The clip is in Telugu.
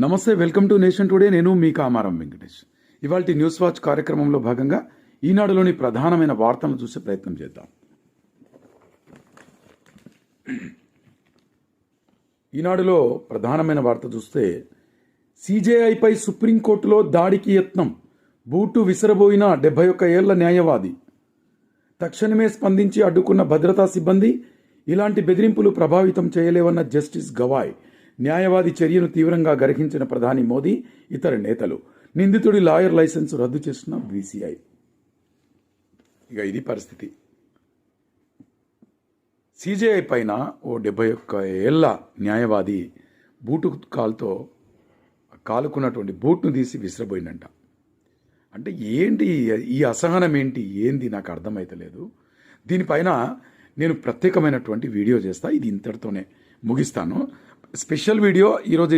నమస్తే వెల్కమ్ టు నేషన్ టుడే. నేను మీ కామారం వెంకటేష్. ఇవాళ న్యూస్ వాచ్ కార్యక్రమంలో భాగంగా ఈనాడులోని ప్రధానమైన వార్తలను చూసే ప్రయత్నం చేద్దాం. ఈనాడులో ప్రధానమైన వార్త చూస్తే సీజేఐపై సుప్రీంకోర్టులో దాడికి యత్నం బూటు విసిరబోయిన డెబ్బై ఒక్క ఏళ్ళ న్యాయవాది. తక్షణమే స్పందించి అడ్డుకున్న భద్రతా సిబ్బంది ఇలాంటి బెదిరింపులు ప్రభావితం చేయలేవన్న జస్టిస్ గవాయ్. న్యాయవాది చర్యను తీవ్రంగా గర్హించిన ప్రధాని మోదీ ఇతర నేతలు. నిందితుడి లాయర్ లైసెన్స్ రద్దు చేసిన బీసీఐ. ఇక ఇది పరిస్థితి. సీజేఐ పైన ఓ డెబ్బై ఒక్క ఏళ్ళ న్యాయవాది బూటు కాల్తో కాలుకున్నటువంటి బూట్ను తీసి విసిరబోయిందంట. అంటే ఏంటి ఈ అసహనం ఏంటి? ఏంది? నాకు అర్థమైతలేదు. దీనిపైన నేను ప్రత్యేకమైనటువంటి వీడియో చేస్తా. ఇది ఇంతటితోనే ముగిస్తాను. స్పెషల్ వీడియో ఈరోజు